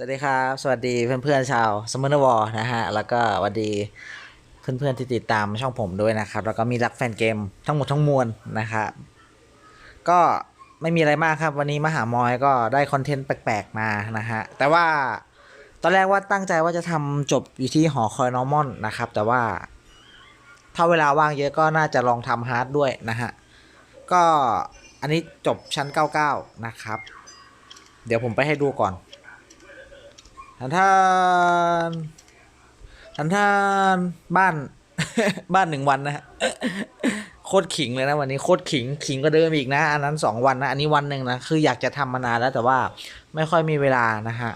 สวัสดีครับ สวัสดีเพื่อนๆชาวสม m นวอร์นะฮะ แล้วก็สวัสดีเพื่อนๆที่ติดตามช่องผมด้วยนะครับ แล้วก็มีรักแฟนเกมทั้งหมดทั้งมวลนะครับก็ไม่มีอะไรมากครับ วันนี้มหามอยก็ได้คอนเทนต์แปลกๆมานะฮะ แต่ว่าตอนแรกว่าตั้งใจว่าจะทำจบอยู่ที่หอคอยนอร์มอนนะครับ แต่ว่าถ้าเวลาว่างเยอะก็น่าจะลองทำฮาร์ดด้วยนะฮะ ก็อันนี้จบชั้น 99 นะครับ เดี๋ยวผมไปให้ดูก่อน ทันท่านทันท่านบ้าน บ้านหนึ่งวันนะฮะโคตรขิงเลยนะวันนี้โคตรขิงขิงก็เดิมอีกนะ อันนั้นสองวันนะ อันนี้วันหนึ่งนะคืออยากจะทำมานานแล้วแต่ว่าไม่ค่อยมีเวลานะฮะ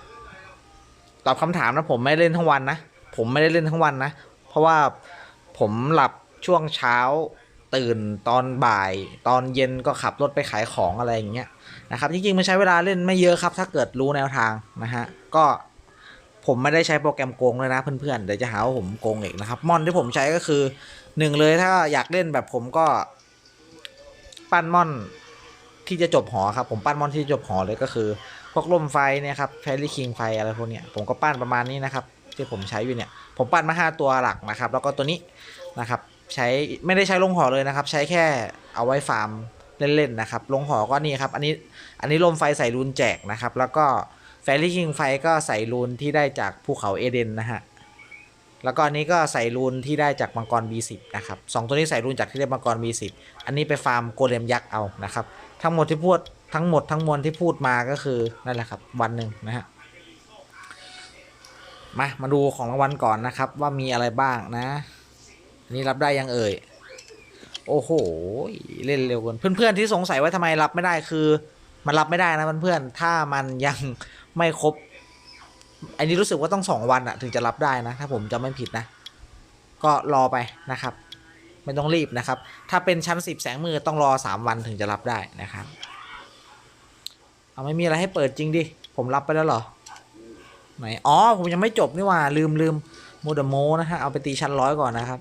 ตอบคำถามนะผมไม่เล่นทั้งวันนะผมไม่ได้เล่นทั้งวันนะเพราะว่าผมหลับช่วงเช้าตื่นตอนบ่าย ตอนเย็นก็ขับรถไปขายของอะไรอย่างเงี้ยนะครับจริงๆมันใช้เวลาเล่นไม่เยอะครับ ถ้าเกิดรู้แนวทางนะฮะก็ ผมไม่ได้ใช้โปรแกรมโกงเลยนะเพื่อนๆเดี๋ยวจะหาว่าผมโกงอีกนะครับมอนที่ผมใช้ก็คือหนึ่งเลยถ้าอยากเล่นแบบผมก็ ปั้นมอนที่จะจบหอครับ ผมปั้นมอนที่จบหอเลยก็คือ พวกลมไฟเนี่ยครับแฟรี่คิงไฟอะไรพวกเนี้ยผมก็ปั้นประมาณนี้นะครับ ที่ผมใช้อยู่เนี่ย ผมปั้นมาห้าตัวหลักนะครับ แล้วก็ตัวนี้นะครับ ใช้ไม่ได้ใช้ลงหอเลยนะครับ ใช้แค่เอาไว้ฟาร์มเล่นๆนะครับ ลงหอก็นี่ครับ อันนี้อันนี้ลมไฟใส่รูนแจกนะครับ แล้วก็ แฟรี่คิงไฟก็ใส่รูนที่ได้จากภูเขาเอเดนนะฮะ แล้วก็อันนี้ก็ใส่รูนที่ได้จากมังกร B10 นะครับสองตัวนี้ใส่รูนจากที่ได้มังกร B10 อันนี้ไปฟาร์มโกเลมยักษ์เอานะครับ ทั้งหมดที่พูดทั้งหมดทั้งมวลที่พูดมาก็คือนั่นแหละครับวันหนึ่งนะฮะ มา มาดูของรางวัลก่อนนะครับ ว่ามีอะไรบ้างนะ อันนี้รับได้ยังเอ่ย โอ้โห เล่นเร็วเกินเพื่อนๆที่สงสัยว่าทำไมรับไม่ได้คือ มันรับไม่ได้นะเพื่อนๆถ้ามันยัง ไม่ครบ อันนี้รู้สึกว่าต้องสองวันอะถึงจะรับได้นะ ถ้าผมจะไม่ผิดนะ ก็รอไปนะครับ ไม่ต้องรีบนะครับ ถ้าเป็นชั้นสิบแสงมือต้องรอสามวันถึงจะรับได้นะครับ เอาไม่มีอะไรให้เปิดจริงดิ ผมรับไปแล้วเหรอ ไหน อ๋อ ผมยังไม่จบนี่ว่า ลืมลืมโมเดโมนะฮะ เอาไปตีชั้นร้อยก่อนนะครับ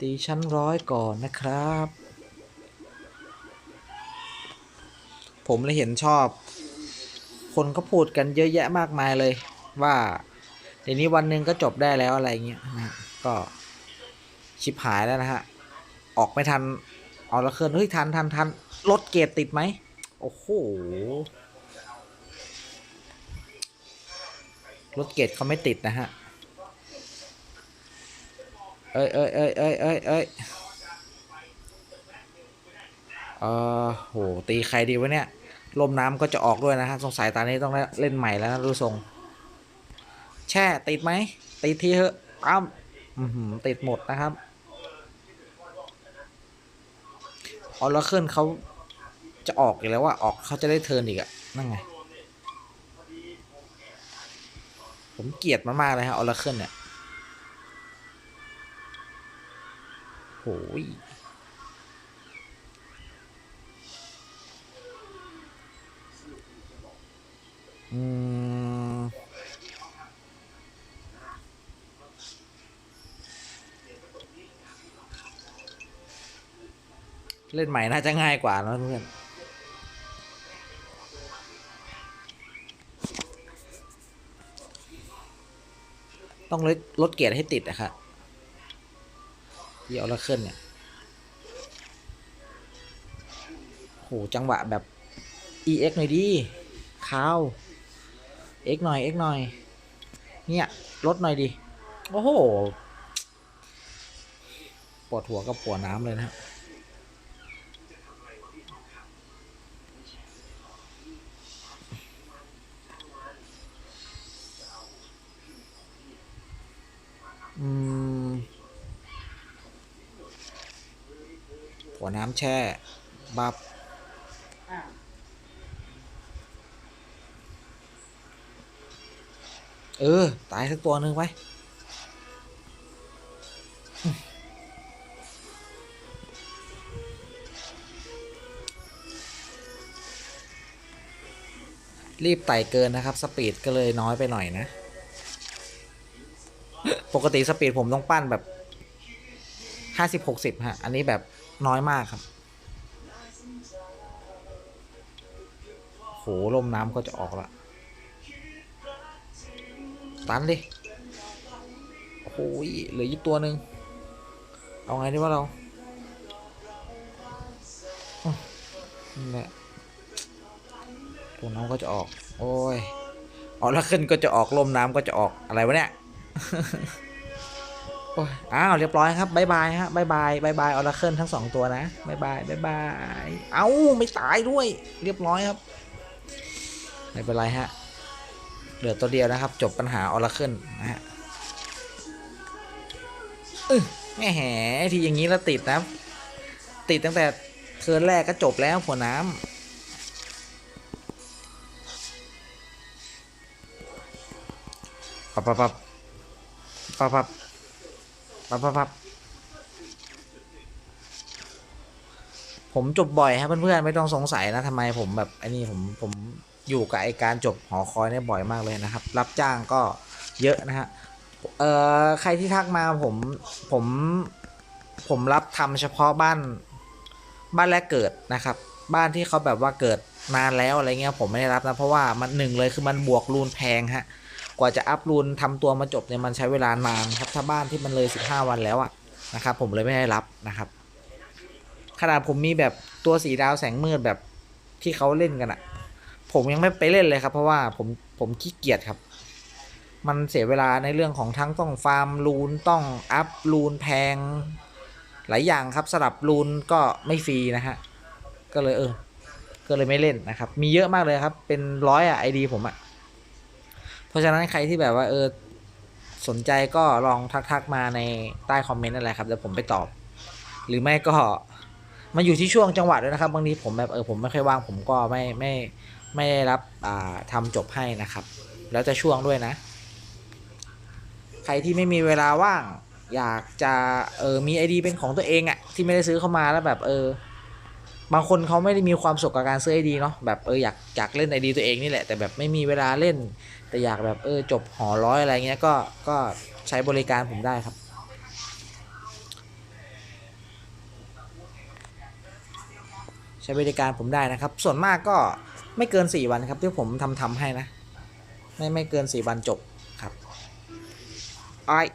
ตีชั้นร้อยก่อนนะครับ ผมเลยเห็นชอบ คนก็พูดกันเยอะแยะมากมายเลย ว่าเดี๋ยวนี้วันหนึ่งก็จบได้แล้วอะไรเงี้ยนะก็ชิบหายแล้วนะฮะ ออกไม่ทัน เอาละเคลื่อนเฮ้ยทันทันทันรถเกียรดติดไหมโอ้โหรถเกียรดเขาไม่ติดนะฮะเอ้ยเอ้ยเอ้ยเอ้ยเอ้ยเอ้ยเออโหตีใครดีวะเนี่ย ลมน้ำก็จะออกด้วยนะฮะสงสัยตอนนี้ต้องเล่นใหม่แล้วนะดูทรง แช่ติดไหมติดทีเถอะอ้าอือหือติดหมดนะครับออลเคิลเขาจะออกอีกแล้วว่าออกเขาจะได้เทิร์นอีกอะนั่นไง ผมเกลียดมันมากเลยฮะออร์เคิลเนี่ยโหย อืมเล่นใหม่น่าจะง่ายกว่านะเพื่อนต้องลดลดเกียร์ให้ติดอะครับเดี๋ยวละเคลื่อนเนี่ยโหจังหวะแบบ EX หน่อยดิข้าว X หน่อย X หน่อย เนี่ยลดหน่อยดิ โอ้โห ปวดหัวกับปวดน้ำเลยนะฮะอืมหัวน้ำแช่ บับ เออ ตายสักตัวหนึ่งไปรีบไต่เกินนะครับ สปีดก็เลยน้อยไปหน่อยนะ ปกติสปีดผมต้องปั้นแบบห้าสิบหกสิบฮะ อันนี้แบบน้อยมากครับ โห ลมน้ำก็จะออกละ ตันดิโอ้โหเหลืออีกตัวหนึ่งเอาไงดีวะเรานี่แหละตัวน้ำก็จะออก โอ้ยออกแล้วขึ้นก็จะออกลมน้ำก็จะออกอะไรวะเนี่ยโอ้ยอ้าวเรียบร้อยครับบายบายฮะบายบายบายบายออราเคิลทั้งสองตัวนะบายบายบายบาย เอ้าไม่ตายด้วย เรียบร้อยครับ ไม่เป็นไรฮะ ลือตัวเดียวนะครับ จบปัญหาออราเคิลนะฮะเออแหมทีอย่างนี้แล้วติดนะ ติดตั้งแต่เทิร์นแรกก็จบแล้วหัวน้ำปับปับปับปับปับปับปับปับผมจบบ่อยครับเพื่อนๆไม่ต้องสงสัยนะทำไมผมแบบไอ้นี่ผมผม อยู่กับไอการจบหอคอยเนี่ยบ่อยมากเลยนะครับ รับจ้างก็เยอะนะฮะเอ่อใครที่ทักมาผมผมผมรับทำเฉพาะบ้านบ้านแรกเกิดนะครับ บ้านที่เขาแบบว่าเกิดนานแล้วอะไรเงี้ยผมไม่ได้รับนะเพราะว่ามันหนึ่งเลยคือมันบวกรูนแพงฮะกว่าจะอัพรูนทำตัวมาจบเนี่ยมันใช้เวลานานครับถ้าบ้านที่มันเลย 15 วันแล้วอะนะครับ ผมเลยไม่ได้รับนะครับขนาดผมมีแบบตัวสีดาวแสงมืดแบบที่เขาเล่นกันอะ ผมยังไม่ไปเล่นเลยครับ เพราะว่าผมผมขี้เกียจครับ มันเสียเวลาในเรื่องของทั้งต้องฟาร์มรูนต้องอัพรูนแพง หลายอย่างครับสลับรูนก็ไม่ฟรีนะฮะก็เลยเออก็เลยไม่เล่นนะครับ มีเยอะมากเลยครับ เป็นร้อยอะไอดีผมอะเพราะฉะนั้นใครที่แบบว่าเออสนใจก็ลองทักๆมาในใต้คอมเมนต์อะไรครับเดี๋ยวผมไปตอบ หรือไม่ก็มันอยู่ที่ช่วงจังหวะด้วยนะครับบางทีผมแบบเออผมไม่ค่อยว่างผมก็ไม่ไม่ ไม่ได้รับอ่าทำจบให้นะครับ แล้วจะช่วงด้วยนะ ใครที่ไม่มีเวลาว่าง อยากจะเออมีไอดีเป็นของตัวเองอะที่ไม่ได้ซื้อเข้ามาแล้วแบบเออบางคนเขาไม่ได้มีความสุขกับการซื้อไอดีเนาะแบบเอออยากอยากเล่นไอดีตัวเองนี่แหละแต่แบบไม่มีเวลาเล่น แต่อยากแบบเออจบหอร้อยอะไรเงี้ยก็ก็ใช้บริการผมได้ครับ ใช้บริการผมได้นะครับ ส่วนมากก็ ไม่เกิน 4 วันครับที่ผมทำทำให้นะ ไม่ไม่เกิน 4 วันจบครับอ้อย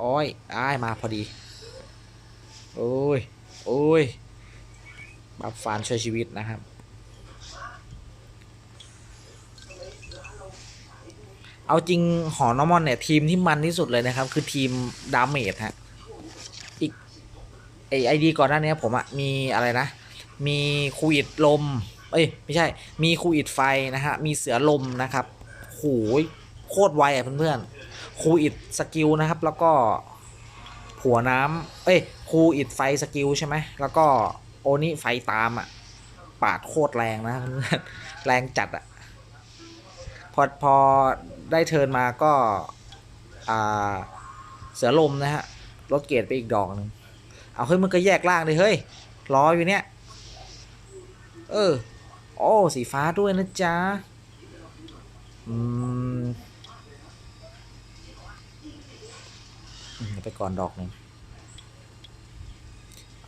โอ้ยอ้ายมาพอดี โอ้ย โอ้ยบัฟฟานช่วยชีวิตนะครับ เอาจริงหอนอมอนเนี่ย ทีมที่มันที่สุดเลยนะครับ คือทีมดาเมจฮะ อีกไอไอดีก่อนหน้านี้ผมอะมีอะไรนะ มีคูอิดลม เอ้ยไม่ใช่มีคูอิดไฟนะฮะมีเสือลมนะครับโหยโคตรไวอะเพื่อนๆคูอิดสกิลนะครับ แล้วก็ผัวน้ำเอ้ยคูอิดไฟสกิลใช่ไหมแล้วก็โอนิไฟตามอะปาดโคตรแรงนะเพื่อนแรงจัดอะพอพอได้เทินมาก็อ่าเสือลมนะฮะลดเกรดไปอีกดอกหนึ่งเอาเฮ้ยมึงก็แยกล่างเลยเฮ้ยรออยู่เนี่ย เออ โอ้ สีฟ้าด้วยนะจ๊ะ อืมไปก่อนดอกหนึ่ง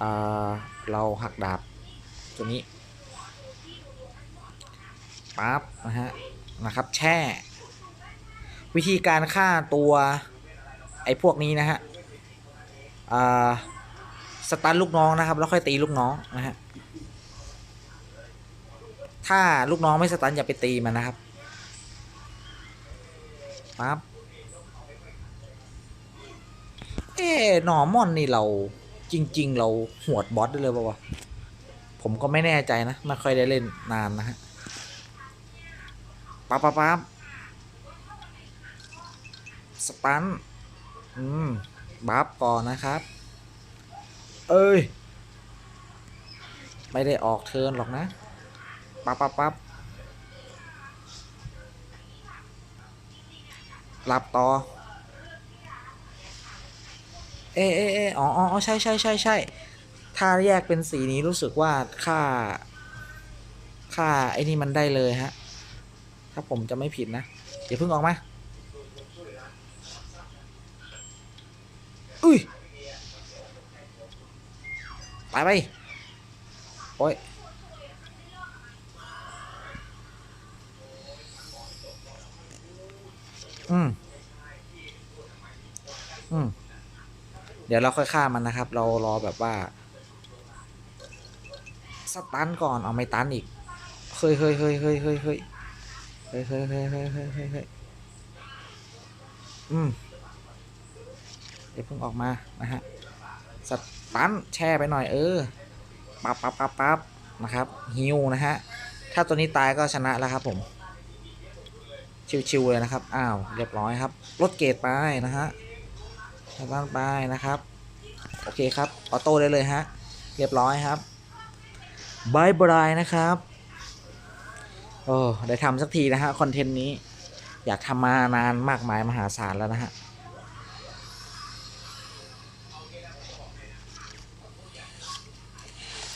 อ่า เราหักดาบ ตัวนี้ ปั๊บ นะฮะ นะครับ แช่ วิธีการฆ่าตัว ไอ้พวกนี้นะฮะ อ่า สตันลูกน้องนะครับ แล้วค่อยตีลูกน้องนะฮะ ถ้าลูกน้องไม่สตันอย่าไปตีมันนะครับปั๊บเอ๊ะหนอมอนนี่เราจริง ๆ เราหวดบอสได้เลยป่าวะผมก็ไม่แน่ใจนะไม่ค่อยได้เล่นนานนะฮะปั๊บปั๊บปั๊บสตันอืมบัฟก่อนนะครับ เอ้ย ไม่ได้ออกเทิร์นหรอกนะ ปั๊บปั๊บปั๊บหลับต่อ เอเอเออ๋ออ๋อใช่ใช่ใช่ใช่ถ้าแยกเป็นสีนี้รู้สึกว่าค่า ค่าไอ้นี่มันได้เลยฮะ ถ้าผมจะไม่ผิดนะอย่าเพิ่งออกมา อุ้ยไปไป โอ้ย อืมอืมเดี๋ยวเราค่อยฆ่ามันนะครับ เรารอแบบว่า สตันก่อนเอาไม่ตันอีกเฮ้ยเฮ้ยเฮ้ยเฮ้ยเฮ้ยเฮ้ยเฮ้ยเฮ้ยเฮ้ยเฮ้ยเฮ้ยเฮ้ยเฮ้ยอืมเดี๋ยวเพิ่งออกมานะฮะสตันแช่ไปหน่อยเออปั๊บปั๊บปั๊บปั๊บนะครับฮิวนะฮะ ถ้าตัวนี้ตายก็ชนะแล้วครับผม ชิวๆเลยนะครับ อ้าว เรียบร้อยครับ ลดเกรดไปนะฮะสตันไปนะครับ โอเคครับ ออโต้ได้เลยฮะ เรียบร้อยครับบายบายนะครับ โอ้ ได้ทำสักทีนะฮะ คอนเทนต์นี้ อยากทำมานานมากมายมหาศาลแล้วนะฮะ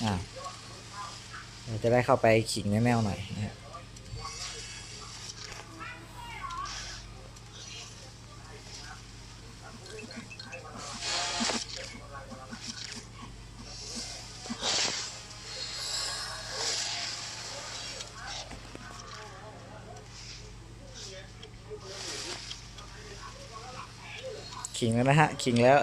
อ่าเราจะได้เข้าไปขิงแน่ๆหน่อยนะฮะ แล้วนะฮะ ขิงแล้ว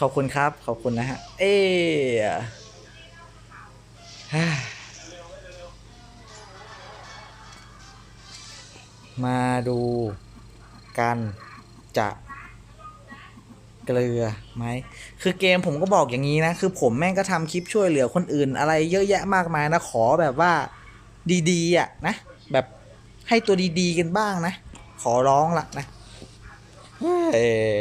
ขอบคุณครับ ขอบคุณนะฮะ เอ๊ะมาดูกันจะ เกลือไหมคือเกมผมก็บอกอย่างนี้นะ คือผมแม่งก็ทำคลิปช่วยเหลือคนอื่น อะไรเยอะแยะมากมายนะขอแบบว่าดีๆอะนะแบบให้ตัวดีๆกันบ้างนะ ขอร้องละนะเออ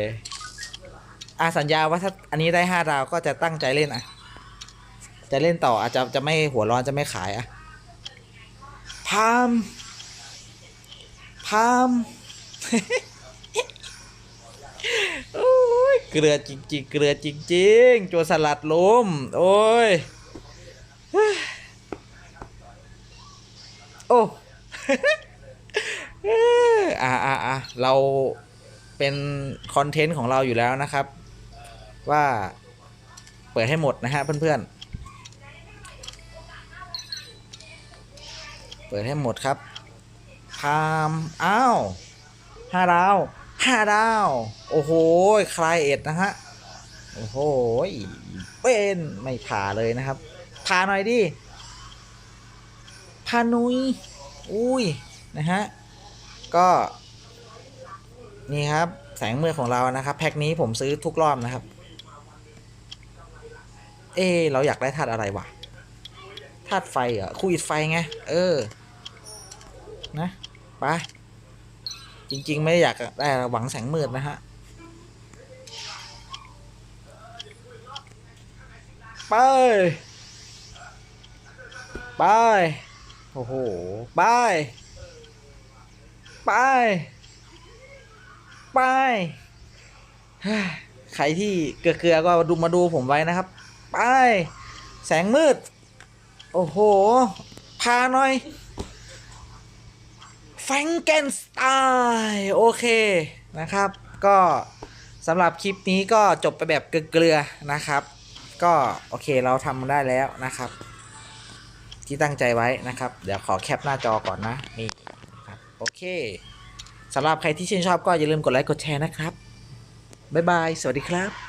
อาสัญญาว่าถ้าอันนี้ได้ห้าดาวก็จะตั้งใจเล่นอะ จะเล่นต่ออาจจะจะไม่หัวร้อนจะไม่ขายอะพามพาม โอ้ย เกลือจริงๆเกลือจริงๆตัวสลัดล้มโอ้ยโอ้อ่าอ่าอ่าเราเป็นคอนเทนต์ของเราอยู่แล้วนะครับ ว่าเปิดให้หมดนะฮะเพื่อนๆ เปิดให้หมดครับพามอ้าวห้าดาว ห้าดาว โอ้โหคลายเอ็ดนะฮะ โอ้โหเป็นไม่ผ่าเลยนะครับ ผ่าหน่อยดิพานุย อุ้ย นะฮะ ก็ นี่ครับ แสงเมือของเรานะครับ แพ็คนี้ผมซื้อทุกรอบนะครับ เออเราอยากได้ธาตุอะไรวะ ธาตุไฟเหรอคุยไฟไง เออ นะ ไป จริง ๆ ไม่ได้อยากได้หวังแสงมืดนะฮะไป ไป โอ้โห ไป ไป ไป ใครที่เกลือๆก็ดูมาดูผมไว้นะครับ ไป แสงมืด โอ้โห พาหน่อย แฟรงเกนสไตล์โอเคนะครับ ก็สำหรับคลิปนี้ก็จบไปแบบเกลือๆนะครับ ก็โอเคเราทำได้แล้วนะครับ ที่ตั้งใจไว้นะครับ เดี๋ยวขอแคปหน้าจอก่อนนะนี่ครับโอเคสำหรับใครที่ชื่นชอบก็อย่าลืมกดไลค์กดแชร์นะครับ บ๊ายบาย สวัสดีครับ